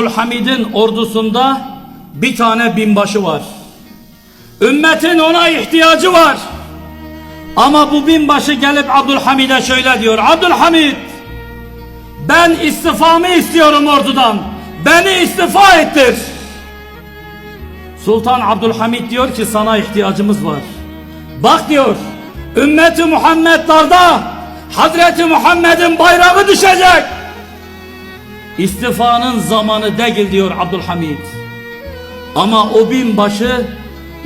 Abdülhamid'in ordusunda bir tane binbaşı var. Ümmetin ona ihtiyacı var. Ama bu binbaşı gelip Abdülhamid'e şöyle diyor. Abdülhamid ben istifamı istiyorum ordudan. Beni istifa ettir. Sultan Abdülhamid diyor ki sana ihtiyacımız var. Bak diyor ümmeti Muhammed darda Hazreti Muhammed'in bayrağı düşecek. İstifanın zamanı değil diyor Abdülhamid. Ama o binbaşı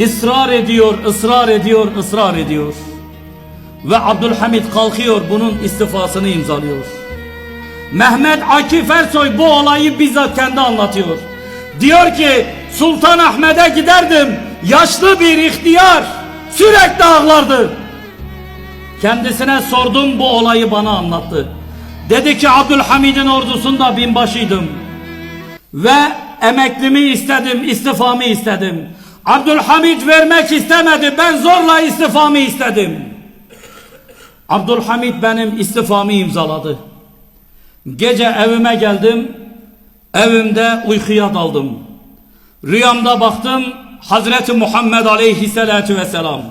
ısrar ediyor, ısrar ediyor, ısrar ediyor. Ve Abdülhamid kalkıyor bunun istifasını imzalıyor. Mehmet Akif Ersoy bu olayı bizzat kendi anlatıyor. Diyor ki Sultan Ahmet'e giderdim. Yaşlı bir ihtiyar sürekli ağlardı. Kendisine sordum bu olayı bana anlattı. Dedi ki Abdülhamid'in ordusunda binbaşıydım. Ve emeklimi istedim, istifamı istedim. Abdülhamid vermek istemedi, ben zorla istifamı istedim. Abdülhamid benim istifamı imzaladı. Gece evime geldim, evimde uykuya daldım. Rüyamda baktım, Hazreti Muhammed aleyhissalatu vesselam.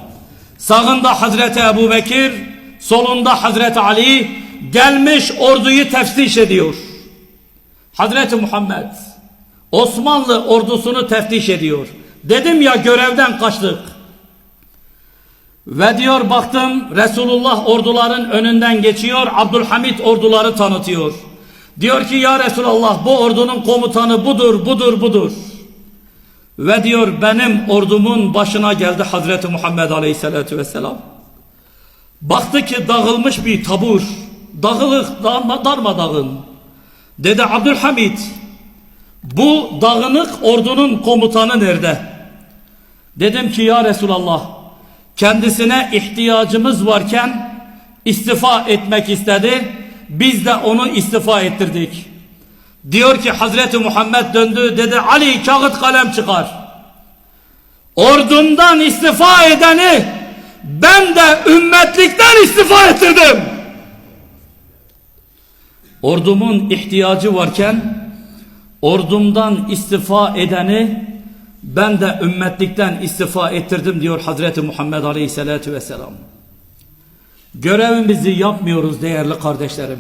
Sağında Hazreti Ebu Bekir, solunda Hazreti Ali gelmiş orduyu teftiş ediyor. Hazreti Muhammed Osmanlı ordusunu teftiş ediyor. Dedim ya görevden kaçtık. Ve diyor baktım Resulullah orduların önünden geçiyor. Abdülhamid orduları tanıtıyor. Diyor ki ya Resulallah bu ordunun komutanı budur budur budur. Ve diyor benim ordumun başına geldi Hazreti Muhammed Aleyhisselatü Vesselam. Baktı ki dağılmış bir tabur. Dağılık darma, darmadağın. Dedi Abdülhamid bu dağınık ordunun komutanı nerede? Dedim ki ya Resulallah kendisine ihtiyacımız varken istifa etmek istedi. Biz de onu istifa ettirdik. Diyor ki Hazreti Muhammed döndü dedi Ali kağıt kalem çıkar. Ordumdan istifa edeni ben de ümmetlikten istifa ettirdim. Ordumun ihtiyacı varken ordumdan istifa edeni ben de ümmetlikten istifa ettirdim diyor Hazreti Muhammed Aleyhisselatü Vesselam. Görevimizi yapmıyoruz değerli kardeşlerim.